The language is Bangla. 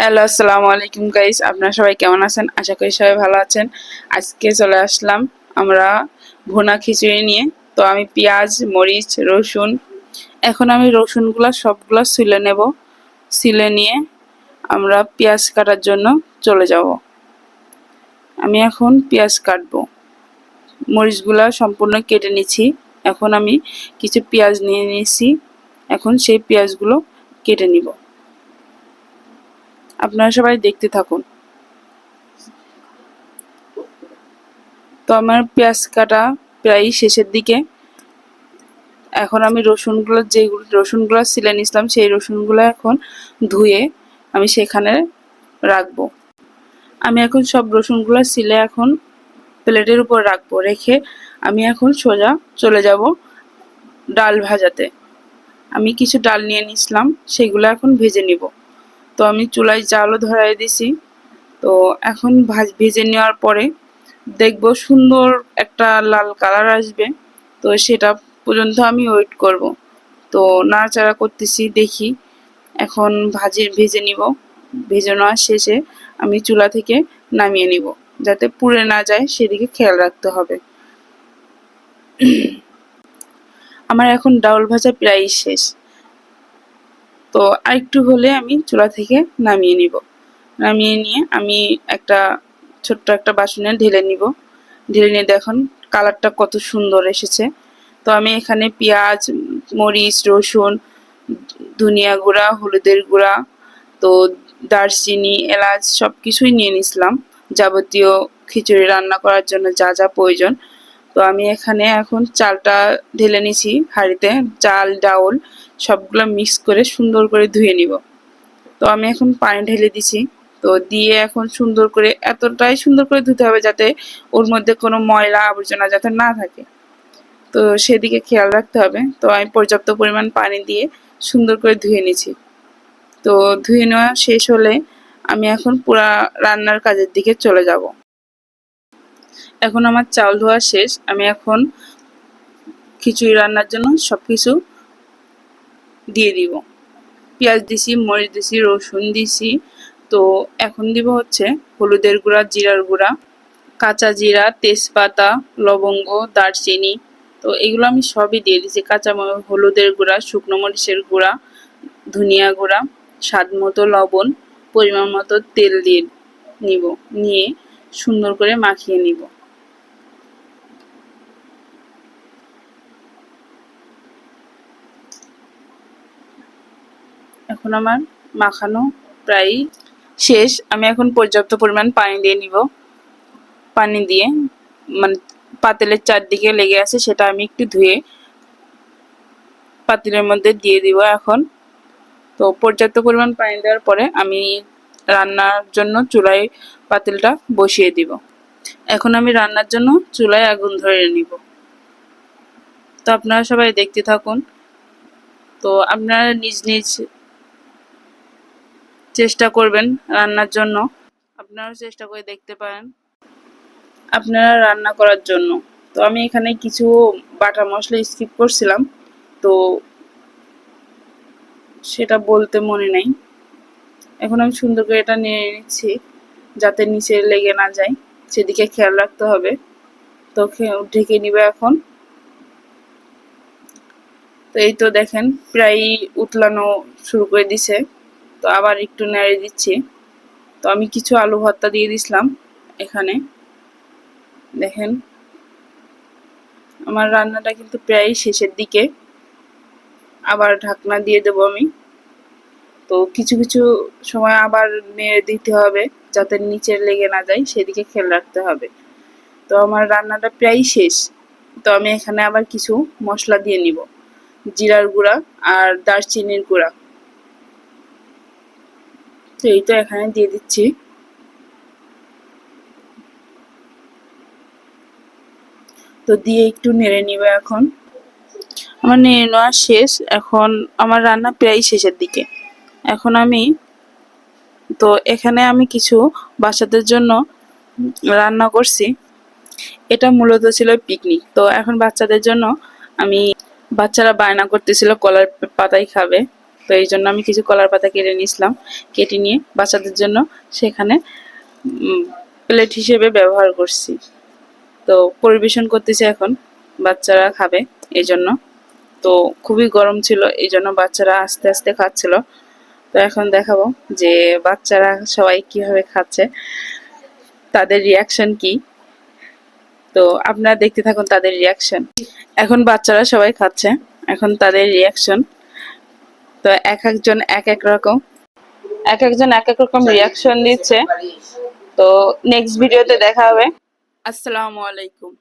হ্যালো, আসসালামু আলাইকুম গাইস আপনারা সবাই কেমন আছেন? আশা করি সবাই ভালো আছেন। আজকে চলে আসলাম আমরা ভুনা খিচুড়ি নিয়ে। তো আমি পেঁয়াজ, মরিচ, রসুন, এখন আমি রসুনগুলো সবগুলো সিলে নেব। সিলে নিয়ে আমরা পেঁয়াজ কাটার জন্য চলে যাব। আমি এখন পেঁয়াজ কাটবো। মরিচগুলো সম্পূর্ণ কেটে নিচ্ছি। এখন আমি কিছু পেঁয়াজ নিয়ে নিয়েছি। এখন সেই পেঁয়াজগুলো কেটে নিব। আপনারা সবাই দেখতে থাকুন। তো আমার পেঁয়াজ কাটা প্রায় শেষের দিকে। এখন আমি রসুনগুলো যেগুলো রসুনগুলো সিলে নিয়েছিলাম, সেই রসুনগুলো এখন ধুয়ে আমি সেখানে রাখব। আমি এখন সব রসুনগুলো সিলে এখন প্লেটের উপর রাখব। রেখে আমি এখন সোজা চলে যাব ডাল ভাজাতে। আমি কিছু ডাল নিয়ে নিছিলাম সেগুলো এখন ভেজে নিব। তো আমি চুলায় চালও ধরাই দিছি। তো এখন ভাজ ভেজে নেওয়ার পরে দেখব সুন্দর একটা লাল কালার আসবে। তো সেটা পর্যন্ত আমি ওয়েট করব। তো নাড়াচাড়া করতেছি, দেখি। এখন ভাজি ভেজে নিব। ভেজে নেওয়ার শেষে আমি চুলা থেকে নামিয়ে নিব, যাতে পুড়ে না যায়, সেদিকে খেয়াল রাখতে হবে। আমার এখন ডাউল ভাজা প্রায় শেষ। তো আরেকটু হলে আমি চুলা থেকে নামিয়ে নিব। নামিয়ে নিয়ে আমি একটা ছোট্ট একটা বাসনে ঢেলে নিব। ঢেলে নিয়ে দেখুন কালারটা কত সুন্দর এসেছে। তো আমি এখানে পেঁয়াজ, মরিচ, রসুন, ধনিয়া গুঁড়া, হলুদের গুঁড়া, তো দারচিনি, এলাচ সব কিছুই নিয়ে নিছিলাম। যাবতীয় খিচুড়ি রান্না করার জন্য যা যা প্রয়োজন। তো আমি এখানে এখন চালটা ঢেলে নিছি হাঁড়িতে, চাল, ডাউল, সবগুলো মিক্স করে সুন্দর করে ধুয়ে নিব। তো আমি এখন পানি ঢেলে দিছি। তো দিয়ে এখন সুন্দর করে, এতটাই সুন্দর করে ধুতে হবে যাতে ওর মধ্যে কোনো ময়লা আবর্জনা যাতে না থাকে। তো সেদিকে খেয়াল রাখতে হবে। তো আমি পর্যাপ্ত পরিমাণ পানি দিয়ে সুন্দর করে ধুয়ে নিছি। তো ধুয়ে নেওয়া শেষ হলে আমি এখন পুরা রান্নার কাজের দিকে চলে যাব। এখন আমার চাল ধোয়া শেষ। আমি এখন খিচুড়ি রান্নার জন্য সব কিছু দিয়ে দিব। পেঁয়াজ দিছি, মরিচ দিছি, রসুন দিছি। তো এখন দিব হচ্ছে হলুদের গুঁড়া, জিরার গুঁড়া, কাঁচা জিরা, তেজপাতা, লবঙ্গ, দারচিনি। তো এগুলো আমি সবই দিয়ে দিছি। কাঁচা হলুদের গুঁড়া, শুকনো মরিচের গুঁড়া, ধনিয়া গুঁড়া, স্বাদ মতো লবণ, পরিমাণ মতো তেল দিয়ে নিব। নিয়ে সুন্দর করে মাখিয়ে নিব। এখন আমার মাখানো প্রায় শেষ। আমি এখন পর্যাপ্ত পরিমাণ পানি দিয়ে নিব। পানি দিয়ে মানে পাতিলের চারদিকে লেগে আছে, সেটা আমি একটু ধুয়ে পাতিলের মধ্যে দিয়ে দিব এখন। তো পর্যাপ্ত পরিমাণ পানি দেওয়ার পরে আমি রান্নার জন্য চুলায় পাতিলটা বসিয়ে দিব। এখন আমি রান্নার জন্য চুলায় আগুন ধরে নিব। তো আপনারা সবাই দেখতে থাকুন। তো আপনারা নিজ নিজ চেষ্টা করবেন রান্নার জন্য। আপনারাও চেষ্টা করে দেখতে পারেন। আপনারা রান্না করার জন্য। তো আমি এখানে কিছু বাটা মশলা স্কিপ করছিলাম। তো সেটা বলতে মনে নেই। এখন আমি সুন্দর করে এটা নিয়ে নিচ্ছি যাতে নিচে লেগে না যায়। সেদিকে খেয়াল রাখতে হবে। তো ঢেকে নিবে এখন। তো এই তো দেখেন, প্রায় উতলানো শুরু করে দিছে। তো আবার একটু নেড়ে দিচ্ছি। তো আমি কিছু আলু ভর্তা দিয়ে দিছিলাম এখানে। দেখেন, আমার রান্নাটা কিন্তু প্রায় শেষের দিকে। আবার ঢাকনা দিয়ে দেবো আমি। তো কিছু কিছু সময় আবার নেড়ে দিতে হবে যাতে নিচে লেগে না যায়, সেদিকে খেয়াল রাখতে হবে। তো আমার রান্নাটা প্রায় শেষ। তো আমি এখানে আবার কিছু মশলা দিয়ে নিব। জিরার গুঁড়া আর দারচিনির গুঁড়া। তো এই তো এখানে দিয়ে দিচ্ছি। তো দিয়ে একটু নেড়ে নিবে এখন। আমার নেড়ে নেওয়া শেষ। এখন আমার রান্না প্রায় শেষের দিকে। এখন আমি, তো এখানে আমি কিছু বাচ্চাদের জন্য রান্না করছি। এটা মূলত ছিল পিকনিক তো এখন বাচ্চাদের জন্য আমি, বাচ্চারা বায়না করতেছিল, কলার পাতাই খাবে। তো এই জন্য আমি কিছু কলার পাতা কেটে নিয়েছিলাম, কেটে নিয়ে বাচ্চাদের জন্য সেখানে প্লেট হিসেবে ব্যবহার করছি। তো পরিবেশন করতেছি এখন, বাচ্চারা খাবে এই জন্য। তো খুবই গরম ছিল, এই জন্য বাচ্চারা আস্তে আস্তে খাচ্ছিল। তো এখন দেখাবো যে বাচ্চারা সবাই কীভাবে খাচ্ছে, তাদের রিয়াকশন কি। তো আপনারা দেখতে থাকুন তাদের রিয়াকশন এখন বাচ্চারা সবাই খাচ্ছে, এখন তাদের রিয়াকশন তো এক একজন এক এক রকম। এক একজন এক এক রকম রিয়াকশন দিচ্ছে তো নেক্সট ভিডিওতে দেখা হবে। আসসালামু আলাইকুম।